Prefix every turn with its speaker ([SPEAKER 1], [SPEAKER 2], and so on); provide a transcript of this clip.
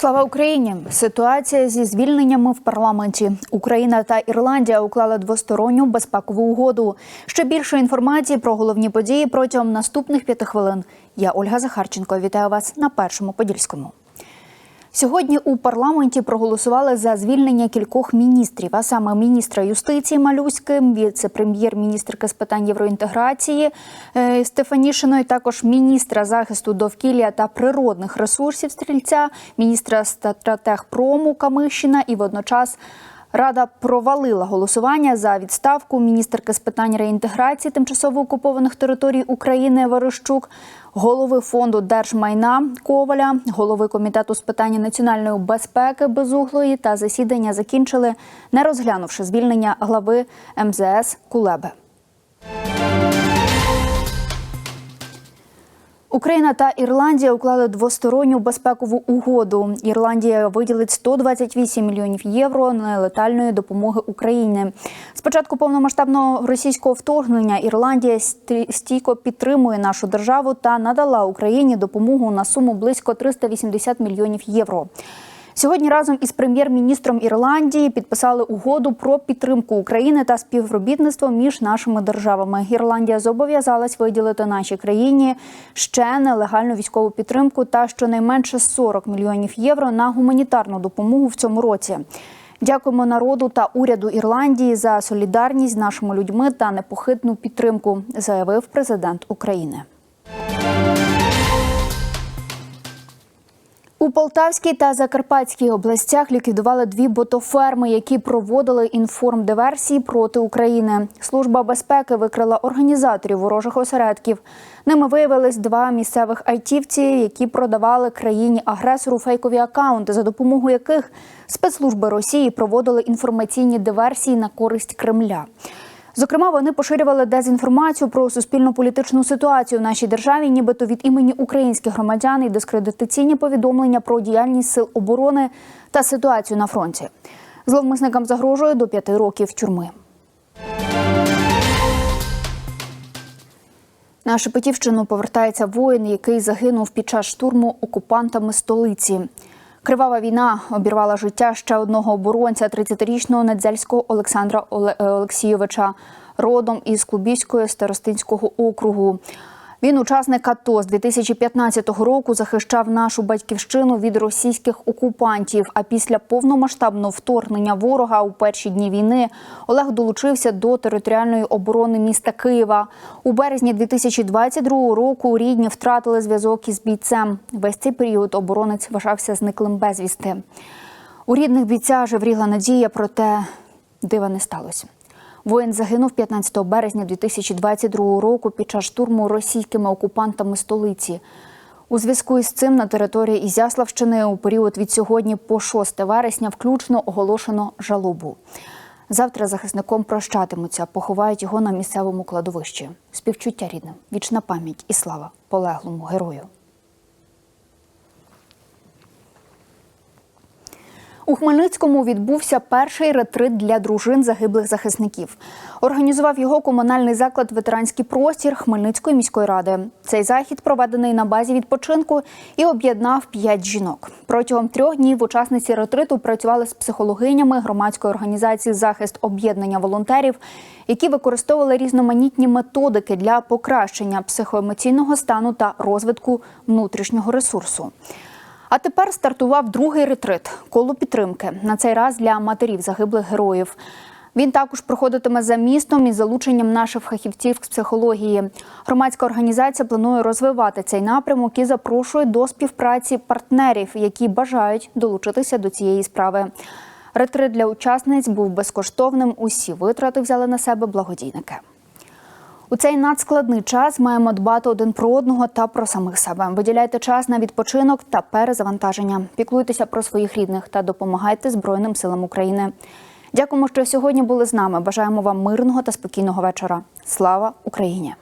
[SPEAKER 1] Слава Україні! Ситуація зі звільненнями в парламенті. Україна та Ірландія уклали двосторонню безпекову угоду. Ще більше інформації про головні події протягом наступних п'яти хвилин. Я Ольга Захарченко. Вітаю вас на першому подільському. Сьогодні у парламенті проголосували за звільнення кількох міністрів, а саме міністра юстиції Малюськи, віце-прем'єр-міністрки з питань євроінтеграції е, Стефанішиної, також міністра захисту довкілля та природних ресурсів стрільця, міністра стратегпрому Камишина і водночас. Рада провалила голосування за відставку міністерки з питань реінтеграції тимчасово окупованих територій України Верещук, голови фонду держмайна Коваля, голови комітету з питань національної безпеки Безуглої та засідання закінчили, не розглянувши звільнення глави МЗС Кулеби. Україна та Ірландія уклали двосторонню безпекову угоду. Ірландія виділить 128 мільйонів євро нелетальної допомоги Україні. Спочатку повномасштабного російського вторгнення Ірландія стійко підтримує нашу державу та надала Україні допомогу на суму близько 380 мільйонів євро. Сьогодні разом із прем'єр-міністром Ірландії підписали угоду про підтримку України та співробітництво між нашими державами. Ірландія зобов'язалась виділити нашій країні ще нелегальну військову підтримку та щонайменше 40 мільйонів євро на гуманітарну допомогу в цьому році. Дякуємо народу та уряду Ірландії за солідарність з нашими людьми та непохитну підтримку, заявив президент України. Полтавській та Закарпатській областях ліквідували дві ботоферми, які проводили інформдиверсії проти України. Служба безпеки викрила організаторів ворожих осередків. Ними виявились два місцевих айтівці, які продавали країні агресору фейкові акаунти, за допомогою яких спецслужби Росії проводили інформаційні диверсії на користь Кремля. Зокрема, вони поширювали дезінформацію про суспільну політичну ситуацію в нашій державі, нібито від імені українських громадян і дискредитаційні повідомлення про діяльність сил оборони та ситуацію на фронті. Зловмисникам загрожує до п'яти років тюрми. На Шепетівщину повертається воїн, який загинув під час штурму окупантами столиці. Кривава війна обірвала життя ще одного оборонця 30-річного Недзельського Олександра Олексійовича, родом із Клубівської старостинського округу. Він учасник АТО з 2015 року захищав нашу батьківщину від російських окупантів. А після повномасштабного вторгнення ворога у перші дні війни Олег долучився до територіальної оборони міста Києва. У березні 2022 року рідні втратили зв'язок із бійцем. Весь цей період оборонець вважався зниклим безвісти. У рідних бійця жевріла надія, проте дива не сталося. Воїн загинув 15 березня 2022 року під час штурму російськими окупантами столиці. У зв'язку із цим на території Ізяславщини у період від сьогодні по 6 вересня включно оголошено жалобу. Завтра захисником прощатимуться, поховають його на місцевому кладовищі. Співчуття рідним, вічна пам'ять і слава полеглому герою. У Хмельницькому відбувся перший ретрит для дружин загиблих захисників. Організував його комунальний заклад Ветеранський простір Хмельницької міської ради. Цей захід проведений на базі відпочинку і об'єднав п'ять жінок. Протягом трьох днів учасниці ретриту працювали з психологинями громадської організації Захист об'єднання волонтерів, які використовували різноманітні методики для покращення психоемоційного стану та розвитку внутрішнього ресурсу. А тепер стартував другий ретрит коло підтримки. На цей раз для матерів загиблих героїв. Він також проходитиме за містом із залученням наших фахівців з психології. Громадська організація планує розвивати цей напрямок і запрошує до співпраці партнерів, які бажають долучитися до цієї справи. Ретрит для учасниць був безкоштовним. Усі витрати взяли на себе благодійники. У цей надскладний час маємо дбати один про одного та про самих себе. Виділяйте час на відпочинок та перезавантаження. Піклуйтеся про своїх рідних та допомагайте Збройним силам України. Дякуємо, що сьогодні були з нами. Бажаємо вам мирного та спокійного вечора. Слава Україні!